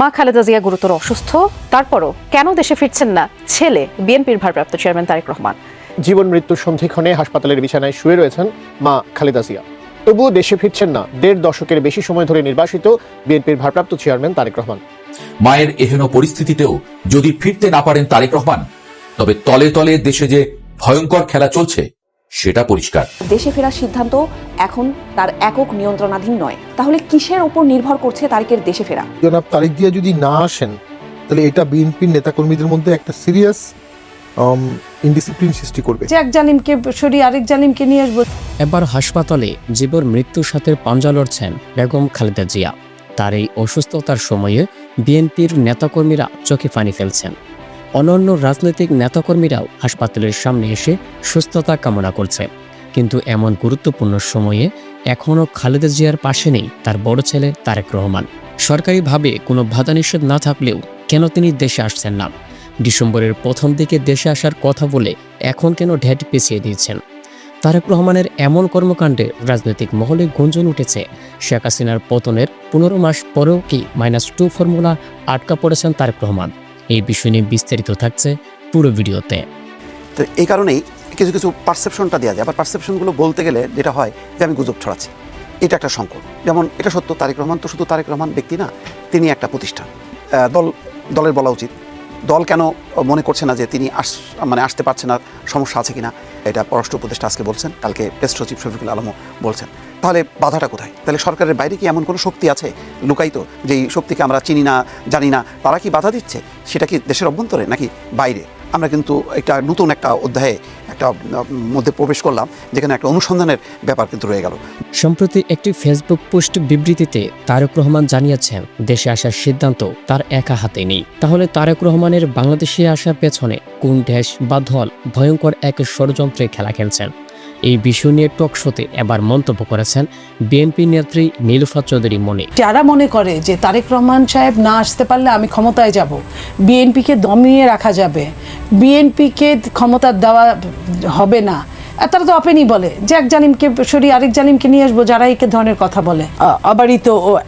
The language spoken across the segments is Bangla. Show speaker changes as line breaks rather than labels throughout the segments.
মা খালেদা জিয়া গুরুতর অসুস্থ। তারপরও কেন দেশে ফিরছেন না ছেলে? বিএনপির ভারপ্রাপ্ত চেয়ারম্যান তারেক রহমান।
জীবন মৃত্যুর সন্ধিক্ষণে হাসপাতালের বিছানায় শুয়ে রয়েছেন মা খালেদা জিয়া। তবুও দেশে ফিরছেন না। দেড় দশকের বেশি সময় ধরে নির্বাসিত বিএনপির ভারপ্রাপ্ত চেয়ারম্যান তারেক রহমান।
মায়ের এহেন পরিস্থিতিতেও যদি ফিরতে না পারেন তারেক রহমান তবে তলে তলে দেশে যে ভয়ঙ্কর খেলা চলছে সেটা পরিষ্কার।
দেশে ফেরার সিদ্ধান্ত এখন তার একক নিয়ন্ত্রণাধীন নয়। তাহলে কিসের ওপর নির্ভর করছে তারিকের দেশে ফেরা?
জনাব তারিক জিয়া যদি না আসেন তাহলে এটা বিএনপির নেতাকর্মীদের মধ্যে একটা সিরিয়াস ইনডিসিপ্লিন সৃষ্টি করবে।
যে এক জালিমকে সরিয়ে আরেক জালিমকে নিয়ে আসব।
এবার হাসপাতালে জীবন মৃত্যুর সাথে পাঞ্জা লড়ছেন বেগম খালেদা জিয়া। তার এই অসুস্থতার সময়ে বিএনপির নেতাকর্মীরা চোখে পানি ফেলছেন। অন্যান্য রাজনৈতিক নেতাকর্মীরাও হাসপাতালের সামনে এসে সুস্থতা কামনা করছে। কিন্তু এমন গুরুত্বপূর্ণ সময়ে এখনও খালেদা জিয়ার পাশে নেই তার বড় ছেলে তারেক রহমান। সরকারিভাবে কোনো বাধা নিষেধ না থাকলেও কেন তিনি দেশে আসছেন না? ডিসেম্বরের প্রথম দিকে দেশে আসার কথা বলে এখন কেন ঢেট পিছিয়ে দিয়েছেন তারেক রহমানের এমন কর্মকাণ্ডে রাজনৈতিক মহলে গুঞ্জন উঠেছে। শেখ হাসিনার পতনের পনেরো মাস পরেও কি মাইনাস টু ফর্মুলা আটকা পড়েছেন তারেক রহমান? এই বিষয় নিয়ে বিস্তারিত থাকছে পুরো ভিডিওতে।
তো এই কারণেই কিছু কিছু পারসেপশনটা দেওয়া যায়। আবার পারসেপশনগুলো বলতে গেলে যেটা হয় যে আমি গুজব ছড়াচ্ছি। এটা একটা সংকট। যেমন এটা সত্য, তারেক রহমান তো শুধু তারেক রহমান ব্যক্তি না, তিনি একটা প্রতিষ্ঠান। দল, দলের বলা উচিত। দল কেন মনে করছে না যে তিনি আস মানে আসতে পারছে না, সমস্যা আছে কিনা? এটা পররাষ্ট্র উপদেষ্টা আজকে বলছেন, কালকে প্রেস সচিব শফিকুল আলমও বলছেন। তাহলে বাধাটা কোথায়? তাহলে সরকারের বাইরে কি এমন কোনো শক্তি আছে লুকায়িত যেই শক্তিকে আমরা চিনি না, জানি না, তারা কি বাধা দিচ্ছে? সেটা কি দেশের অভ্যন্তরে নাকি বাইরে? আমরা কিন্তু একটা নতুন একটা অধ্যায়ে একটা মধ্যে প্রবেশ করলাম, যেখানে একটা অনুসন্ধানের ব্যাপার কিন্তু রয়ে গেল।
সম্প্রতি একটি ফেসবুক পোস্ট বিবৃতিতে তারেক রহমান জানিয়েছেন, দেশে আসার সিদ্ধান্ত তার একা হাতে নেই। তাহলে তারেক রহমানের বাংলাদেশে আসার পেছনে কোন দেশ বা দল ভয়ঙ্কর এক ষড়যন্ত্রে খেলা খেলছেন? এই বিষয় নিয়ে টক শোতে এবার মন্তব্য করেছেন বিএনপি নেত্রী নীলুফা চৌধুরী মনি।
যারা মনে করে যে তারেক রহমান সাহেব না আসতে পারলে আমি ক্ষমতায় যাব, বিএনপিকে দমিয়ে রাখা যাবে, বিএনপিকে ক্ষমতা দেওয়া হবে না, তারা তো অপেনই বলে, যে এক জালিমকে সরিয়ে আরেক জালিমকে নিয়ে আসব যারা এই ধরনের কথা বলে। অবারিত ও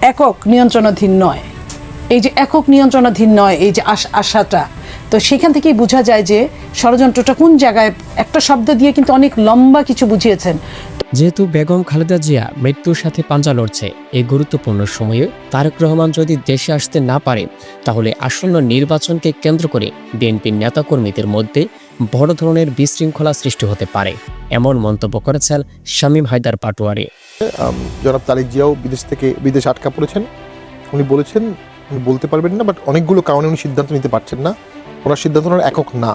একক নিয়ন্ত্রণাধীন নয়। এই যে একক নিয়ন্ত্রণাধীন নয়, এই যে আশ- আশাটা তো সেখান থেকেই বোঝা যায় যে ষড়যন্ত্রটা কোন জায়গায় একটা শব্দ দিয়ে কিন্তু অনেক লম্বা কিছু বুঝিয়েছেন।
যেহেতু বেগম খালেদা জিয়া মৃত্যুর সাথে পাঞ্জা লড়ছে এই গুরুত্বপূর্ণ সময়ে তারেক রহমান যদি দেশে আসতে না পারে তাহলে আসন্ন নির্বাচনকে কেন্দ্র করে বিএনপির নেতাকর্মীদের মধ্যে বড় ধরনের বিশৃঙ্খলা সৃষ্টি হতে পারে এমন মন্তব্য করেছেন শামীম হায়দার পাটোয়ারি।
জনাব তারিক জিয়াও বিদেশ থেকে বিদেশে আটকা পড়েছেন। উনি বলেছেন উনি বলতে পারবেন না বাট অনেকগুলো কারণে উনি সিদ্ধান্ত নিতে পারছেন না। ওনার সিদ্ধান্ত ওনার একক না।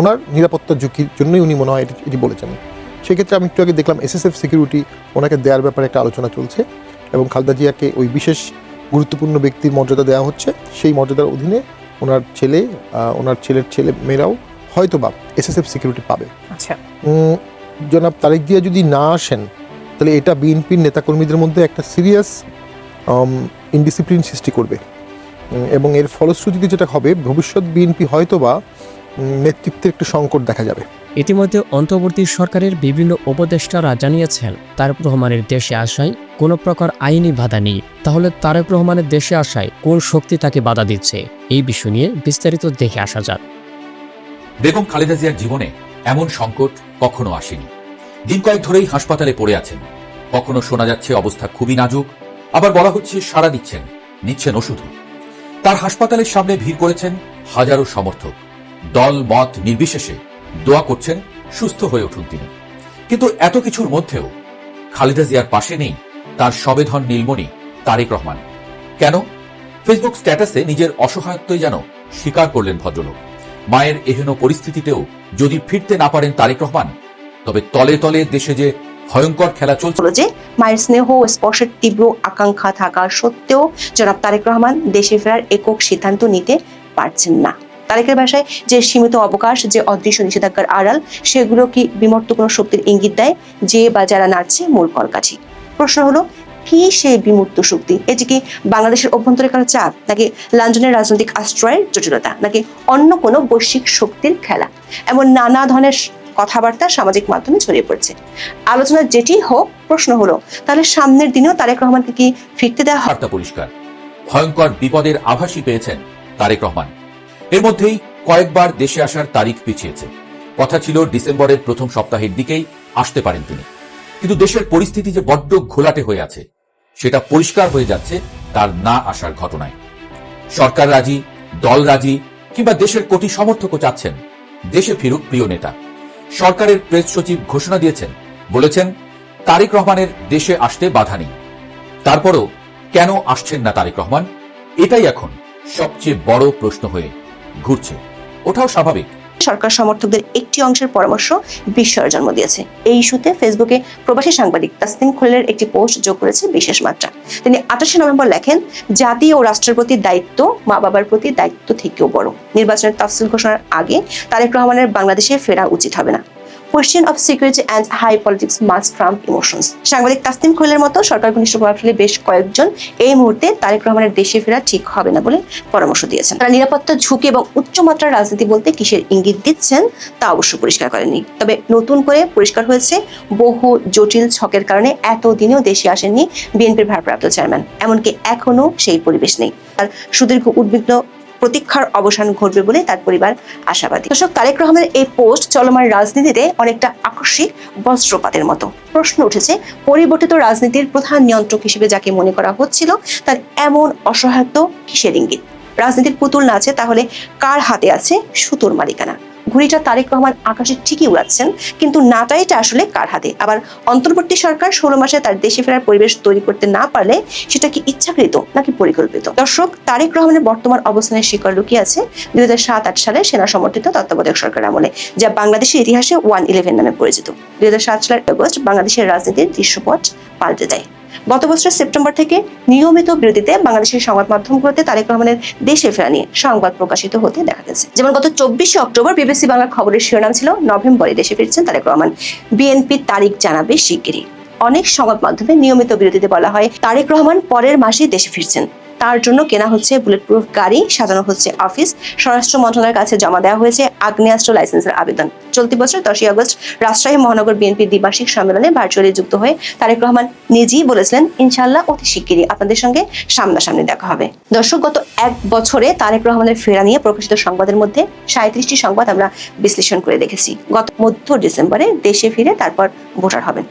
ওনার নিরাপত্তা ঝুঁকির জন্যই উনি মনে হয় এটি এটি বলেছেন। সেক্ষেত্রে আমি একটু আগে দেখলাম এসএসএফ সিকিউরিটি ওনাকে দেওয়ার ব্যাপারে একটা আলোচনা চলছে এবং খালেদা জিয়াকে ওই বিশেষ গুরুত্বপূর্ণ ব্যক্তির মর্যাদা দেওয়া হচ্ছে। সেই মর্যাদার অধীনে ওনার ছেলে ওনার ছেলের ছেলে মেয়েরাও হয়তো বা এসএসএফ সিকিউরিটি পাবে।
আচ্ছা।
জনাব তারেক জিয়া যদি না আসেন তাহলে এটা বিএনপির নেতাকর্মীদের মধ্যে একটা সিরিয়াস ইনডিসিপ্লিন সৃষ্টি করবে। এবং এর ফলশ্রুতিতে যেটা হবে ভবিষ্যৎ বিএনপি হয়তোবা উম, নেতৃত্বের একটু সংকট দেখা যাবে।
ইতিমধ্যে অন্তর্বর্তী সরকারের বিভিন্ন উপদেষ্টারা জানিয়েছেন তারেক রহমানের দেশে আসায় কোনো প্রকার আইনি বাধা নেই। তাহলে তারেক রহমানের দেশে আসায় কোন শক্তি তাকে বাধা দিচ্ছে? এই বিষয় নিয়ে বিস্তারিত দেখে আসা যাক।
বেগম খালেদা জিয়ার জীবনে এমন সংকট কখনো আসেনি। দিন কয়েক ধরেই হাসপাতালে পড়ে আছেন। কখনো শোনা যাচ্ছে অবস্থা খুবই নাজুক। আবার বলা হচ্ছে সাড়া দিচ্ছেন নিচ্ছেন ওষুধও। তার হাসপাতালের সামনে ভিড় করেছেন হাজারো সমর্থক। দল মত নির্বিশেষে দোয়া করছেন, সুস্থ হয়ে উঠুন তিনি। কিন্তু এত কিছুর মধ্যেও খালেদা জিয়ার পাশে নেই তার সবেধন নীলমণি তারেক রহমান। কেন? ফেসবুক স্ট্যাটাসে নিজের অসহায়ত্বই যেন স্বীকার করলেন ভদ্রলোক। মায়ের এহেন পরিস্থিতিতেও যদি ফিরতে না পারেন তারেক রহমান, তবে তলে তলে দেশে যে ভয়ঙ্কর খেলা চলছে।
হলো যে, মায়ের স্নেহ ও স্পর্শের তীব্র আকাঙ্ক্ষা থাকা সত্ত্বেও জনাব তারেক রহমান দেশে ফেরার একক সিদ্ধান্ত নিতে পারছেন না। তারেকের ভাষায় যে সীমিত অবকাশ, যে অদৃশ্য নিষেধাজ্ঞার আড়াল, সেগুলো কি বিমর্ত কোনো শক্তির ইঙ্গিত দেয়? যে বা যারা নাড়ছে মূল কলকাঠি। প্রশ্ন হলো, কি সেই বিমূর্ত শক্তি? এটি কি বাংলাদেশের অভ্যন্তরে কারও চাপ, নাকি লন্ডনের রাজনৈতিক আশ্রয়ের জটিলতা, নাকি অন্য কোনো বৈশ্বিক শক্তির খেলা? এমন নানা ধরনের কথাবার্তা সামাজিক মাধ্যমে ছড়িয়ে পড়ছে। আলোচনা যেটি হোক, প্রশ্ন হলো, তাহলে সামনের দিনেও তারেক রহমানকে কি ফিরতে দেওয়া
বার্তা পরিষ্কার। ভয়ঙ্কর বিপদের আভাসই পেয়েছেন তারেক রহমান। এর মধ্যেই কয়েকবার দেশে আসার তারিখ পিছিয়েছে। কথা ছিল ডিসেম্বরের প্রথম সপ্তাহের দিকেই আসতে পারেন তিনি। কিন্তু দেশের পরিস্থিতি যে বড্ড ঘোলাটে হয়ে আছে, সেটা পরিষ্কার হয়ে যাচ্ছে তার না আসার ঘটনায়। সরকার রাজি, দল রাজি, কিংবা দেশের কোটি সমর্থকও চাচ্ছেন, দেশে ফিরুক প্রিয় নেতা। সরকারের প্রেস সচিব ঘোষণা দিয়েছেন, বলেছেন, তারেক রহমানের দেশে আসতে বাধা নেই। তারপরও কেন আসছেন না তারেক রহমান? এটাই এখন সবচেয়ে বড় প্রশ্ন হয়ে ঘুরছে। ওটাও স্বাভাবিক।
সরকার সমর্থকদের একটি অংশের পরামর্শ বিস্ময়ের জন্ম দিয়েছে। এই ইস্যুতে ফেসবুকে প্রবাসী সাংবাদিক তাসনিম খোলের একটি পোস্ট যোগ করেছে বিশেষ মাত্রা। তিনি আঠাশে নভেম্বর লেখেন, জাতি ও রাষ্ট্রের প্রতি দায়িত্ব মা বাবার প্রতি দায়িত্ব থেকেও বড়। নির্বাচনের তফসিল ঘোষণার আগে তারেক রহমানের বাংলাদেশে ফেরা উচিত হবে না। Question of security and high politics must trump emotions সাংবাদিক তাসনিম খলিলের মতো সরকার ঘনিষ্ঠ প্রভাবশালী বেশ কয়েকজন এই মুহূর্তে তারেক রহমানের দেশে ফেরা ঠিক হবে না বলে পরামর্শ দিয়েছেন। তারা নিরাপত্তা, ঝুঁকি এবং উচ্চমাত্রার রাজনীতি বলতে কিসের ইঙ্গিত দিচ্ছেন তা অবশ্য পরিষ্কার করেনি তবে নতুন করে পরিষ্কার হয়েছে, বহু জটিল ছকের কারণে এতদিনেও দেশে আসেননি বিএনপির ভারপ্রাপ্ত চেয়ারম্যান। এমনকি এখনও সেই পরিবেশ নেই। আর সুদীর্ঘ উদ্বিগ্ন প্রতীক্ষার অবসান ঘটবে বলে তার পরিবার আশাবাদী। দর্শক, তারেক রহমানের এই পোস্ট চলমান রাজনীতিতে অনেকটা আকস্মিক বস্ত্রপাতের মতো। প্রশ্ন উঠেছে, পরিবর্তিত রাজনীতির প্রধান নিয়ন্ত্রক হিসেবে যাকে মনে করা হচ্ছিল, তার এমন অসহায়ত্ব কিসের ইঙ্গিত? রাজনীতির পুতুল না আছে তাহলে কার হাতে আছে সুতোর মালিকানা? ঘুড়িটা তারেক রহমান আকাশে ঠিকই উড়াচ্ছেন, কিন্তু নাটাইটা আসলে কার হাতে? আবার অন্তর্বর্তী সরকার ষোলো মাসে তার দেশে ফেরার পরিবেশ তৈরি করতে না পারলে সেটা কি ইচ্ছাকৃত নাকি পরিকল্পিত? দর্শক, তারেক রহমানের বর্তমান অবস্থানের শিকড় লুকিয়ে আছে দুই হাজার সাত আট সালে সেনা সমর্থিত তত্ত্বাবধায়ক সরকার আমলে, যা বাংলাদেশের ইতিহাসে ওয়ান ইলেভেন নামে পরিচিত। দুই হাজার সাত সালের আগস্ট বাংলাদেশের রাজনীতির দৃশ্যপট পাল্টে দেয়। গত বছরের সেপ্টেম্বর থেকে নিয়মিত বিরতিতে বাংলাদেশের সংবাদ মাধ্যমগুলোতে তারেক রহমানের দেশে ফেরা নিয়ে সংবাদ প্রকাশিত হতে দেখা গেছে। যেমন গত চব্বিশে অক্টোবর বিবিসি বাংলার খবরের শিরোনাম ছিল, নভেম্বরে দেশে ফিরছেন তারেক রহমান। বিএনপি তারিখ জানাবে শিগগিরই। অনেক সংবাদ মাধ্যমে নিয়মিত বিরতিতে বলা হয়, তারেক রহমান পরের মাসে দেশে ফিরছেন। তার জন্য কেনা হচ্ছে বুলেট প্রুফ গাড়ি, সাজানো হচ্ছে অফিস স্বরাষ্ট্র মন্ত্রণালয়ের কাছে জমা দেওয়া হয়েছে আগ্নেয়াস্ত্র লাইসেন্সের আবেদন। চলতি বছর দশই আগস্ট রাজশাহী মহানগর বিএনপির দ্বিবার্ষিক সম্মেলনে ভার্চুয়ালি যুক্ত হয়ে তারেক রহমান নিজেই বলেছিলেন ইনশাল্লাহ অতি শিগগিরই আপনাদের সঙ্গে সামনাসামনি দেখা হবে। দর্শক, গত এক বছরে তারেক রহমানের ফেরা নিয়ে প্রকাশিত সংবাদের মধ্যে সাঁত্রিশটি সংবাদ আমরা বিশ্লেষণ করে দেখেছি। গত মধ্য ডিসেম্বরে দেশে ফিরে তারপর ভোটার হবেন।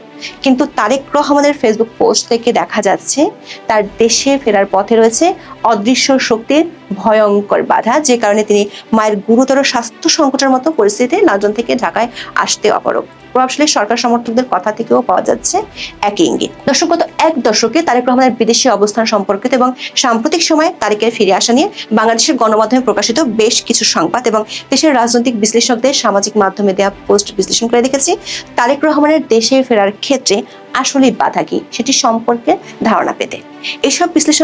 কিন্তু তারেক রহমানের ফেসবুক পোস্ট থেকে দেখা যাচ্ছে, তার দেশে ফেরার পথে রয়েছে অদৃশ্য শক্তির ভয়ঙ্কর বাধা, যে কারণে তিনি মায়ের গুরুতর স্বাস্থ্য সংকটের মতো পরিস্থিতিতে লন্ডন থেকে ঢাকায় আসতে অপারগ। প্রভাবশালী সরকার সমর্থকদের কথা থেকেও পাওয়া যাচ্ছে একই ইঙ্গিত। দর্শক, গত এক দশকে তারেক রহমানের বিদেশি অবস্থান সম্পর্কিত এবং সাম্প্রতিক সময়ে তারেকের ফিরে আসা নিয়ে বাংলাদেশের গণমাধ্যমে প্রকাশিত বেশ কিছু সংবাদ এবং দেশের রাজনৈতিক বিশ্লেষকদের সামাজিক মাধ্যমে দেওয়া পোস্ট বিশ্লেষণ করে দেখেছি, তারেক রহমানের দেশে ফেরার ক্ষেত্রে আসলে বাধা কি, সেটি সম্পর্কে ধারণা পেতে। এসব বিশ্লেষণ